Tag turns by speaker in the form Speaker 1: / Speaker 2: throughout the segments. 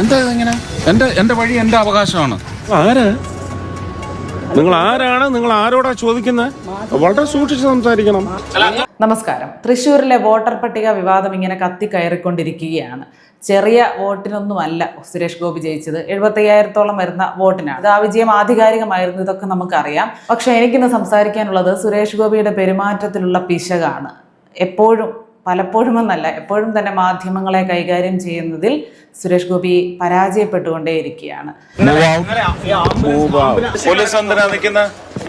Speaker 1: എന്താ ഇങ്ങനെ എന്റെ എന്റെ വഴി എന്റെ അവകാശമാണ്?
Speaker 2: ആരാ? നിങ്ങൾ ആരാണ്? നിങ്ങൾ ആരോടാ ചോദിക്കുന്നത് വളരെ സൂക്ഷിച്ച് സംസാരിക്കണം.
Speaker 3: നമസ്കാരം. തൃശ്ശൂരിലെ വോട്ടർ പട്ടിക വിവാദം ഇങ്ങനെ കത്തിക്കയറിക്കൊണ്ടിരിക്കുകയാണ് ചെറിയ വോട്ടിനൊന്നുമല്ല സുരേഷ് ഗോപി ജയിച്ചത്. എഴുപത്തയ്യായിരത്തോളം വരുന്ന വോട്ടിനാണ്. ഇത് ആ വിജയം ആധികാരികമായിരുന്നു ഇതൊക്കെ നമുക്കറിയാം. പക്ഷെ എനിക്കിന്ന് സംസാരിക്കാനുള്ളത് സുരേഷ് ഗോപിയുടെ പെരുമാറ്റത്തിലുള്ള പിശകാണ്. എപ്പോഴും പലപ്പോഴും എന്നല്ല എപ്പോഴും തന്നെ മാധ്യമങ്ങളെ കൈകാര്യം ചെയ്യുന്നതിൽ സുരേഷ് ഗോപി പരാജയപ്പെട്ടുകൊണ്ടേയിരിക്കുകയാണ്.
Speaker 1: പോലീസ് നിൽക്കുന്ന?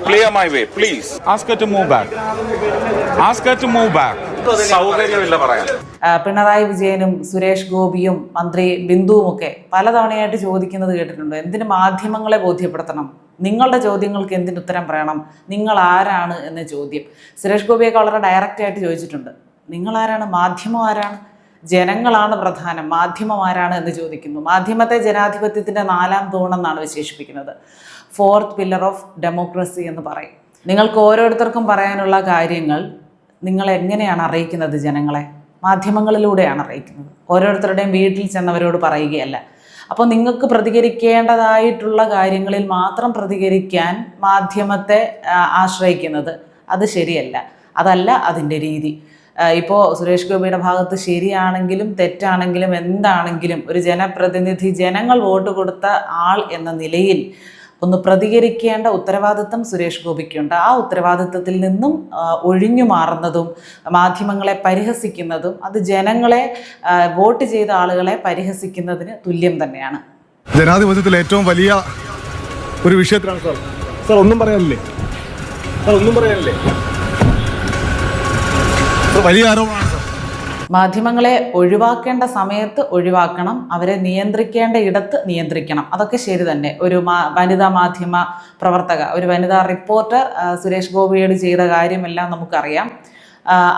Speaker 1: Clear my way please to move back to move back സൗകര്യമില്ല പറയാൻ.
Speaker 3: ആ, പിണറായി വിജയനും സുരേഷ് ഗോപിയും മന്ത്രി ബിന്ദുവും ഒക്കെ പലതവണയായിട്ട് ചോദിക്കുന്നത് കേട്ടിട്ടുണ്ട്. എന്തിന് മാധ്യമങ്ങളെ ബോധ്യപ്പെടുത്തണം? നിങ്ങളുടെ ചോദ്യങ്ങൾക്ക് എന്തിന് ഉത്തരം പറയണം? നിങ്ങൾ ആരാണ് എന്ന ചോദ്യം. സുരേഷ് ഗോപിയൊക്കെ വളരെ ഡയറക്റ്റായിട്ട് ചോദിച്ചിട്ടുണ്ട്. നിങ്ങൾ ആരാണ് മാധ്യമം ആരാണ്? ജനങ്ങളാണ് പ്രധാനം. മാധ്യമം ആരാണ് എന്ന് ചോദിക്കുന്നു. മാധ്യമത്തെ ജനാധിപത്യത്തിന്റെ നാലാം തൂണെന്നാണ് വിശേഷിപ്പിക്കുന്നത്. ഫോർത്ത് പില്ലർ ഓഫ് ഡെമോക്രസി എന്ന് പറയും. നിങ്ങൾക്ക് ഓരോരുത്തർക്കും പറയാനുള്ള കാര്യങ്ങൾ നിങ്ങൾ എങ്ങനെയാണ് അറിയിക്കുന്നത് ജനങ്ങളെ? മാധ്യമങ്ങളിലൂടെയാണ് അറിയിക്കുന്നത്. ഓരോരുത്തരുടെയും വീട്ടിൽ ചെന്നവരോട് പറയുകയല്ല. അപ്പോൾ നിങ്ങൾക്ക് പ്രതികരിക്കേണ്ടതായിട്ടുള്ള കാര്യങ്ങളിൽ മാത്രം പ്രതികരിക്കാൻ മാധ്യമത്തെ ആശ്രയിക്കുന്നത് അത് ശരിയല്ല. അതല്ല അതിന്റെ രീതി. ഇപ്പോൾ സുരേഷ് ഗോപിയുടെ ഭാഗത്ത് ശരിയാണെങ്കിലും തെറ്റാണെങ്കിലും എന്താണെങ്കിലും ഒരു ജനപ്രതിനിധി ജനങ്ങൾ വോട്ട് കൊടുത്ത ആൾ എന്ന നിലയിൽ ഒന്ന് പ്രതികരിക്കേണ്ട ഉത്തരവാദിത്തം സുരേഷ് ഗോപിക്കുണ്ട്. ആ ഉത്തരവാദിത്തത്തിൽ നിന്നും ഒഴിഞ്ഞു മാറുന്നതും മാധ്യമങ്ങളെ പരിഹസിക്കുന്നതും അത് ജനങ്ങളെ വോട്ട് ചെയ്ത ആളുകളെ പരിഹസിക്കുന്നതിന് തുല്യം തന്നെയാണ്.
Speaker 4: ജനാധിപത്യത്തിൽ ഏറ്റവും വലിയ ഒരു വിഷയത്തിലാണ് സാർ. സാർ ഒന്നും പറയാനില്ലേ? സാർ ഒന്നും പറയാനില്ലേ? വലിയ
Speaker 3: മാധ്യമങ്ങളെ ഒഴിവാക്കേണ്ട സമയത്ത് ഒഴിവാക്കണം അവരെ നിയന്ത്രിക്കേണ്ട ഇടത്ത് നിയന്ത്രിക്കണം. അതൊക്കെ ശരി തന്നെ. ഒരു വനിതാ മാധ്യമ പ്രവർത്തക ഒരു വനിതാ റിപ്പോർട്ടർ സുരേഷ് ഗോപിയോട് ചെയ്ത കാര്യമെല്ലാം നമുക്കറിയാം.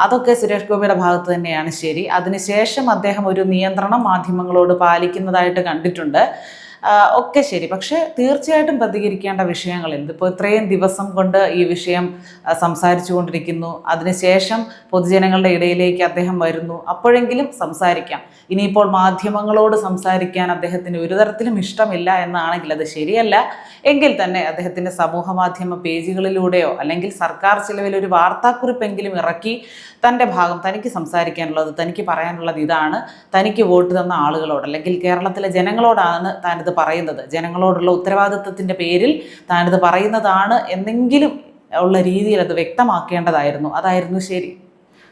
Speaker 3: അതൊക്കെ സുരേഷ് ഗോപിയുടെ ഭാഗത്ത് തന്നെയാണ് ശരി. അതിനുശേഷം അദ്ദേഹം ഒരു നിയന്ത്രണം മാധ്യമങ്ങളോട് പാലിക്കുന്നതായിട്ട് കണ്ടിട്ടുണ്ട്. ഒക്കെ ശരി. പക്ഷേ തീർച്ചയായിട്ടും പ്രതികരിക്കേണ്ട വിഷയങ്ങളിൽ ഇതിപ്പോൾ ഇത്രയും ദിവസം കൊണ്ട് ഈ വിഷയം സംസാരിച്ചു കൊണ്ടിരിക്കുന്നു. അതിനുശേഷം പൊതുജനങ്ങളുടെ ഇടയിലേക്ക് അദ്ദേഹം വരുന്നു. അപ്പോഴെങ്കിലും സംസാരിക്കാം. ഇനിയിപ്പോൾ മാധ്യമങ്ങളോട് സംസാരിക്കാൻ അദ്ദേഹത്തിന് ഒരു തരത്തിലും ഇഷ്ടമില്ല എന്നാണെങ്കിൽ അത് ശരിയല്ല. എങ്കിൽ തന്നെ അദ്ദേഹത്തിന്റെ സമൂഹ മാധ്യമ പേജുകളിലൂടെയോ അല്ലെങ്കിൽ സർക്കാർ ചിലവിൽ ഒരു വാർത്താക്കുറിപ്പെങ്കിലും ഇറക്കി തന്റെ ഭാഗം തനിക്ക് സംസാരിക്കാനുള്ളത് തനിക്ക് പറയാനുള്ളത് ഇതാണ്. തനിക്ക് വോട്ട് തന്ന ആളുകളോട് അല്ലെങ്കിൽ കേരളത്തിലെ ജനങ്ങളോടാണ് താനിത് പറയുന്നത്. ജനങ്ങളോടുള്ള ഉത്തരവാദിത്വത്തിന്റെ പേരിൽ താനിത് പറയുന്നതാണ് എന്നെങ്കിലും ഉള്ള രീതിയിൽ അത് വ്യക്തമാക്കേണ്ടതായിരുന്നു. അതായിരുന്നു ശരി.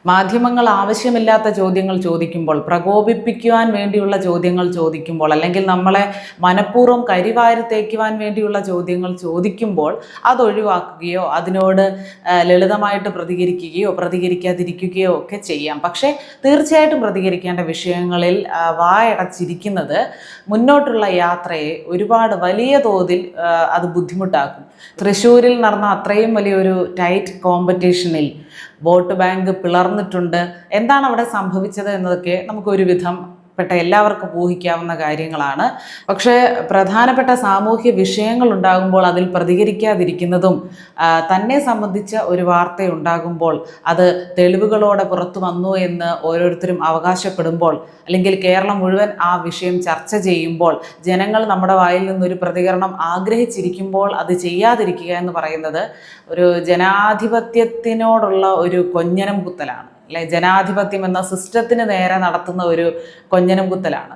Speaker 3: മാധ്യമങ്ങൾ ആവശ്യമില്ലാത്ത ചോദ്യങ്ങൾ ചോദിക്കുമ്പോൾ പ്രകോപിപ്പിക്കുവാൻ വേണ്ടിയുള്ള ചോദ്യങ്ങൾ ചോദിക്കുമ്പോൾ അല്ലെങ്കിൽ നമ്മളെ മനഃപൂർവം കരിവാരി തേക്കുവാൻ വേണ്ടിയുള്ള ചോദ്യങ്ങൾ ചോദിക്കുമ്പോൾ അത് ഒഴിവാക്കുകയോ അതിനോട് ലളിതമായിട്ട് പ്രതികരിക്കുകയോ പ്രതികരിക്കാതിരിക്കുകയോ ഒക്കെ ചെയ്യാം. പക്ഷേ തീർച്ചയായിട്ടും പ്രതികരിക്കേണ്ട വിഷയങ്ങളിൽ വായടച്ചിരിക്കുന്നത് മുന്നോട്ടുള്ള യാത്രയെ ഒരുപാട് വലിയ തോതിൽ അത് ബുദ്ധിമുട്ടാക്കും. തൃശ്ശൂരിൽ നടന്ന അത്രയും വലിയൊരു ടൈറ്റ് കോമ്പറ്റീഷനിൽ വോട്ട് ബാങ്ക് പിളർന്നിട്ടുണ്ട്. എന്താണ് അവിടെ സംഭവിച്ചത് എന്നതൊക്കെ നമുക്ക് വിധം പെട്ട എല്ലാവർക്കും ഊഹിക്കാവുന്ന കാര്യങ്ങളാണ്. പക്ഷേ പ്രധാനപ്പെട്ട സാമൂഹ്യ വിഷയങ്ങൾ ഉണ്ടാകുമ്പോൾ അതിൽ പ്രതികരിക്കാതിരിക്കുന്നതും തന്നെ സംബന്ധിച്ച ഒരു വാർത്ത ഉണ്ടാകുമ്പോൾ അത് തെളിവുകളോടെ പുറത്തു വന്നു എന്ന് ഓരോരുത്തരും അവകാശപ്പെടുമ്പോൾ അല്ലെങ്കിൽ കേരളം മുഴുവൻ ആ വിഷയം ചർച്ച ചെയ്യുമ്പോൾ ജനങ്ങൾ നമ്മുടെ വായിൽ നിന്നൊരു പ്രതികരണം ആഗ്രഹിച്ചിരിക്കുമ്പോൾ അത് ചെയ്യാതിരിക്കുക എന്ന് പറയുന്നത് ഒരു ജനാധിപത്യത്തിനോടുള്ള ഒരു കൊഞ്ഞനം കുത്തലാണ്. അല്ലെ? ജനാധിപത്യം എന്ന സിസ്റ്റത്തിന് നേരെ നടത്തുന്ന ഒരു കൊഞ്ഞനം കുത്തലാണ്.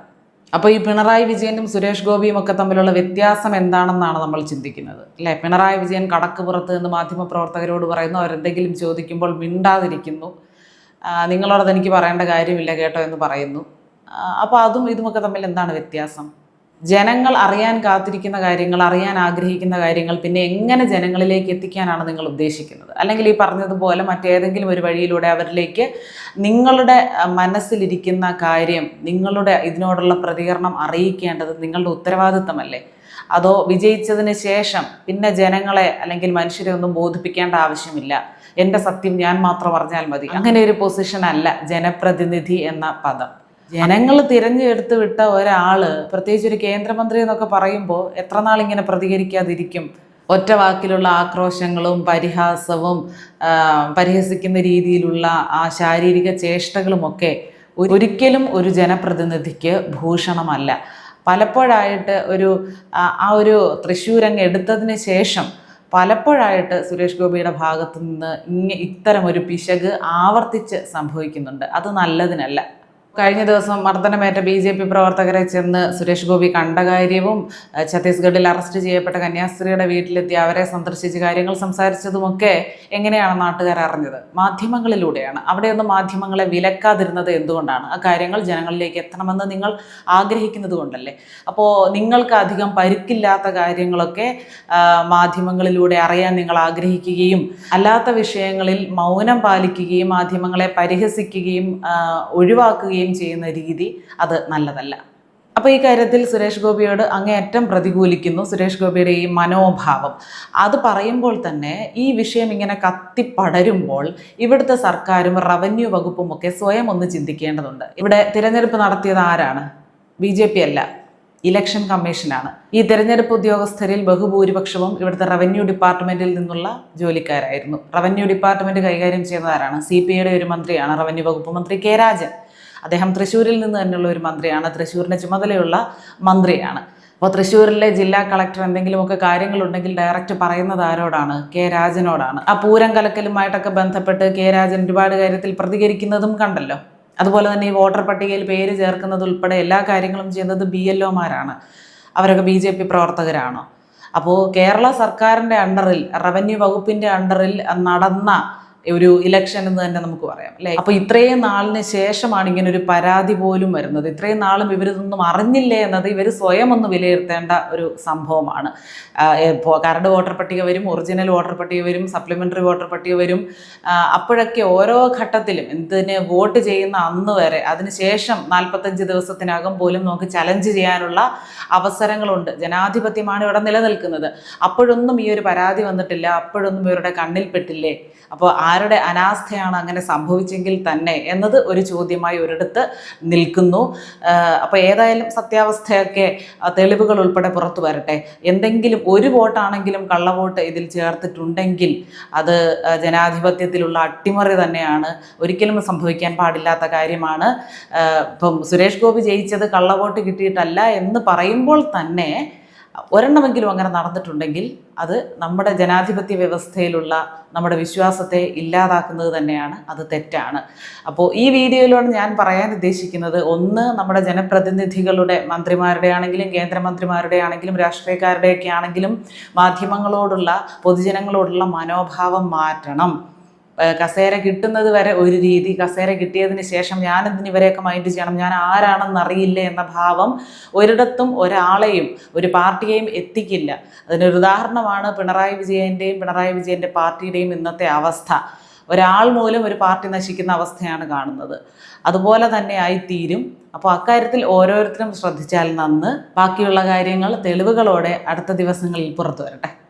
Speaker 3: അപ്പോൾ ഈ പിണറായി വിജയനും സുരേഷ് ഗോപിയും ഒക്കെ തമ്മിലുള്ള വ്യത്യാസം എന്താണെന്നാണ് നമ്മൾ ചിന്തിക്കുന്നത്. അല്ലേ? പിണറായി വിജയൻ കടക്ക് പുറത്ത് നിന്ന് മാധ്യമപ്രവർത്തകരോട് പറയുന്നു അവരെന്തെങ്കിലും ചോദിക്കുമ്പോൾ മിണ്ടാതിരിക്കുന്നു. നിങ്ങളോടത് എനിക്ക് പറയേണ്ട കാര്യമില്ല കേട്ടോ എന്ന് പറയുന്നു. അപ്പോൾ അതും ഇതുമൊക്കെ തമ്മിൽ എന്താണ് വ്യത്യാസം? ജനങ്ങൾ അറിയാൻ കാത്തിരിക്കുന്ന കാര്യങ്ങൾ അറിയാൻ ആഗ്രഹിക്കുന്ന കാര്യങ്ങൾ പിന്നെ എങ്ങനെ ജനങ്ങളിലേക്ക് എത്തിക്കാനാണ് നിങ്ങൾ ഉദ്ദേശിക്കുന്നത്? അല്ലെങ്കിൽ ഈ പറഞ്ഞതുപോലെ മറ്റേതെങ്കിലും ഒരു വഴിയിലൂടെ അവരിലേക്ക് നിങ്ങളുടെ മനസ്സിലിരിക്കുന്ന കാര്യം നിങ്ങളുടെ ഇതിനോടുള്ള പ്രതികരണം അറിയിക്കേണ്ടത് നിങ്ങളുടെ ഉത്തരവാദിത്തമല്ലേ? അതോ വിജയിച്ചതിന് ശേഷം പിന്നെ ജനങ്ങളെ അല്ലെങ്കിൽ മനുഷ്യരെ ഒന്നും ബോധിപ്പിക്കേണ്ട ആവശ്യമില്ല. എന്റെ സത്യം ഞാൻ മാത്രം പറഞ്ഞാൽ മതി. അങ്ങനെ ഒരു പൊസിഷൻ അല്ല ജനപ്രതിനിധി എന്ന പദം. ജനങ്ങൾ തിരഞ്ഞെടുത്ത് വിട്ട ഒരാൾ പ്രത്യേകിച്ച് ഒരു കേന്ദ്രമന്ത്രി എന്നൊക്കെ പറയുമ്പോൾ എത്ര നാൾ ഇങ്ങനെ പ്രതികരിക്കാതിരിക്കും? ഒറ്റ വാക്കിലുള്ള ആക്രോശങ്ങളും പരിഹാസവും പരിഹസിക്കുന്ന രീതിയിലുള്ള ആ ശാരീരിക ചേഷ്ടകളുമൊക്കെ ഒരിക്കലും ഒരു ജനപ്രതിനിധിക്ക് ഭൂഷണമല്ല. പലപ്പോഴായിട്ട് ഒരു ആ ഒരു തൃശ്ശൂരങ്ങ് എടുത്തതിന് ശേഷം പലപ്പോഴായിട്ട് സുരേഷ് ഗോപിയുടെ ഭാഗത്തു നിന്ന് ഇങ്ങ ഇത്തരം ഒരു പിശക് ആവർത്തിച്ച് സംഭവിക്കുന്നുണ്ട്. അത് നല്ലതിനല്ല. കഴിഞ്ഞ ദിവസം മർദ്ദനമേറ്റ ബി ജെ പി പ്രവർത്തകരെ ചെന്ന് സുരേഷ് ഗോപി കണ്ട കാര്യവും ഛത്തീസ്ഗഡിൽ അറസ്റ്റ് ചെയ്യപ്പെട്ട കന്യാസ്ത്രീയുടെ വീട്ടിലെത്തി അവരെ സന്ദർശിച്ച് കാര്യങ്ങൾ സംസാരിച്ചതുമൊക്കെ എങ്ങനെയാണ് നാട്ടുകാർ അറിഞ്ഞത്? മാധ്യമങ്ങളിലൂടെയാണ്. അവിടെയൊന്നും മാധ്യമങ്ങളെ വിലക്കാതിരുന്നത് എന്തുകൊണ്ടാണ്? ആ കാര്യങ്ങൾ ജനങ്ങളിലേക്ക് എത്തണമെന്ന് നിങ്ങൾ ആഗ്രഹിക്കുന്നത് കൊണ്ടല്ലേ? അപ്പോൾ നിങ്ങൾക്ക് അധികം പരിക്കില്ലാത്ത കാര്യങ്ങളൊക്കെ മാധ്യമങ്ങളിലൂടെ അറിയാൻ നിങ്ങൾ ആഗ്രഹിക്കുകയും അല്ലാത്ത വിഷയങ്ങളിൽ മൗനം പാലിക്കുകയും മാധ്യമങ്ങളെ പരിഹസിക്കുകയും ആ, ഒഴിവാക്കുകയും ചെയ്യുന്ന രീതി അത് നല്ലതല്ല. അപ്പോൾ ഈ കാര്യത്തിൽ സുരേഷ് ഗോപിയോട് അങ്ങേയറ്റം പ്രതികൂലിക്കുന്നു. സുരേഷ് ഗോപിയുടെ ഈ മനോഭാവം. അത് പറയുമ്പോൾ തന്നെ ഈ വിഷയം ഇങ്ങനെ കത്തിപ്പടരുമ്പോൾ ഇവിടുത്തെ സർക്കാരും റവന്യൂ വകുപ്പും ഒക്കെ സ്വയം ഒന്ന് ചിന്തിക്കേണ്ടതുണ്ട്. ഇവിടെ തിരഞ്ഞെടുപ്പ് നടത്തിയത് ആരാണ്? ബി ജെ പി അല്ല ഇലക്ഷൻ കമ്മീഷനാണ്. ഈ തെരഞ്ഞെടുപ്പ് ഉദ്യോഗസ്ഥരിൽ ബഹുഭൂരിപക്ഷവും ഇവിടുത്തെ റവന്യൂ ഡിപ്പാർട്ട്മെന്റിൽ നിന്നുള്ള ജോലിക്കാരായിരുന്നു. റവന്യൂ ഡിപ്പാർട്ട്മെന്റ് കൈകാര്യം ചെയ്യുന്നതാരാണ് സി പി ഐയുടെ ഒരു മന്ത്രിയാണ് റവന്യൂ വകുപ്പ് മന്ത്രി കെ രാജൻ. അദ്ദേഹം തൃശ്ശൂരിൽ നിന്ന് തന്നെയുള്ള ഒരു മന്ത്രിയാണ്. തൃശ്ശൂരിന്റെ ചുമതലയുള്ള മന്ത്രിയാണ്. അപ്പോൾ തൃശ്ശൂരിലെ ജില്ലാ കളക്ടർ എന്തെങ്കിലുമൊക്കെ കാര്യങ്ങളുണ്ടെങ്കിൽ ഡയറക്റ്റ് പറയുന്നത് ആരോടാണ്? കെ രാജനോടാണ്. ആ പൂരം കലക്കലുമായിട്ടൊക്കെ ബന്ധപ്പെട്ട് കെ രാജൻ ഒരുപാട് കാര്യത്തിൽ പ്രതികരിക്കുന്നതും കണ്ടല്ലോ. അതുപോലെ തന്നെ ഈ വോട്ടർ പട്ടികയിൽ പേര് ചേർക്കുന്നത് ഉൾപ്പെടെ എല്ലാ കാര്യങ്ങളും ചെയ്യുന്നത് ബി എൽ ഒമാരാണ്. അവരൊക്കെ ബി ജെ പി പ്രവർത്തകരാണോ. അപ്പോൾ കേരള സർക്കാരിന്റെ അണ്ടറിൽ റവന്യൂ വകുപ്പിന്റെ അണ്ടറിൽ നടന്ന ഒരു ഇലക്ഷൻ എന്ന് തന്നെ നമുക്ക് പറയാം. അല്ലേ അപ്പോൾ ഇത്രയും നാളിന് ശേഷമാണ് ഇങ്ങനെ ഒരു പരാതി പോലും വരുന്നത്. ഇത്രയും നാളും ഇവരിതൊന്നും അറിഞ്ഞില്ലേ എന്നത് ഇവർ സ്വയം ഒന്ന് വിലയിരുത്തേണ്ട ഒരു സംഭവമാണ്. കരട് വോട്ടർ പട്ടിക വരും ഒറിജിനൽ വോട്ടർ പട്ടിക വരും സപ്ലിമെന്ററി വോട്ടർ പട്ടിക വരും. അപ്പോഴൊക്കെ ഓരോ ഘട്ടത്തിലും എന്തിന് വോട്ട് ചെയ്യുന്ന അന്ന് വരെ അതിനുശേഷം നാൽപ്പത്തഞ്ച് ദിവസത്തിനകം പോലും നമുക്ക് ചലഞ്ച് ചെയ്യാനുള്ള അവസരങ്ങളുണ്ട്. ജനാധിപത്യമാണ് ഇവിടെ നിലനിൽക്കുന്നത്. അപ്പോഴൊന്നും ഈ ഒരു പരാതി വന്നിട്ടില്ല. അപ്പോഴൊന്നും ഇവരുടെ കണ്ണിൽപ്പെട്ടില്ലേ അപ്പോൾ ആരുടെ അനാസ്ഥയാണ് അങ്ങനെ സംഭവിച്ചെങ്കിൽ തന്നെ എന്നത് ഒരു ചോദ്യമായി ഒരിടത്ത് നിൽക്കുന്നു. അപ്പോൾ ഏതായാലും സത്യാവസ്ഥയൊക്കെ തെളിവുകൾ ഉൾപ്പെടെ പുറത്തു വരട്ടെ. എന്തെങ്കിലും ഒരു വോട്ടാണെങ്കിലും കള്ളവോട്ട് ഇതിൽ ചേർത്തിട്ടുണ്ടെങ്കിൽ അത് ജനാധിപത്യത്തിലുള്ള അട്ടിമറി തന്നെയാണ്. ഒരിക്കലും സംഭവിക്കാൻ പാടില്ലാത്ത കാര്യമാണ്. ഇപ്പം സുരേഷ് ഗോപി ജയിച്ചത് കള്ളവോട്ട് കിട്ടിയിട്ടല്ല എന്ന് പറയുമ്പോൾ തന്നെ ഒരെണ്ണമെങ്കിലും അങ്ങനെ നടന്നിട്ടുണ്ടെങ്കിൽ അത് നമ്മുടെ ജനാധിപത്യ വ്യവസ്ഥയിലുള്ള നമ്മുടെ വിശ്വാസത്തെ ഇല്ലാതാക്കുന്നത് തന്നെയാണ് അത് തെറ്റാണ്. അപ്പോൾ ഈ വീഡിയോയിലൂടെ ഞാൻ പറയാൻ ഉദ്ദേശിക്കുന്നത് ഒന്ന് നമ്മുടെ ജനപ്രതിനിധികളുടെ മന്ത്രിമാരുടെ ആണെങ്കിലും കേന്ദ്രമന്ത്രിമാരുടെ ആണെങ്കിലും രാഷ്ട്രീയക്കാരുടെയൊക്കെ ആണെങ്കിലും മാധ്യമങ്ങളോടുള്ള പൊതുജനങ്ങളോടുള്ള മനോഭാവം മാറ്റണം. കസേര കിട്ടുന്നത് വരെ ഒരു രീതി. കസേര കിട്ടിയതിന് ശേഷം ഞാനെന്തിന് ഇവരെയൊക്കെ മൈൻഡ് ചെയ്യണം? ഞാൻ ആരാണെന്ന് അറിയില്ല എന്ന ഭാവം ഒരിടത്തും ഒരാളെയും ഒരു പാർട്ടിയെയും എത്തിക്കില്ല. അതിനൊരു ഉദാഹരണമാണ് പിണറായി വിജയന്റെയും പിണറായി വിജയന്റെ പാർട്ടിയുടെയും ഇന്നത്തെ അവസ്ഥ. ഒരാൾ മൂലം ഒരു പാർട്ടി നശിക്കുന്ന അവസ്ഥയാണ് കാണുന്നത്. അതുപോലെ തന്നെ ആയിത്തീരും. അപ്പോൾ അക്കാര്യത്തിൽ ഓരോരുത്തരും ശ്രദ്ധിച്ചാൽ നന്ന്. ബാക്കിയുള്ള കാര്യങ്ങൾ തെളിവുകളോടെ അടുത്ത ദിവസങ്ങളിൽ പുറത്തു വരട്ടെ.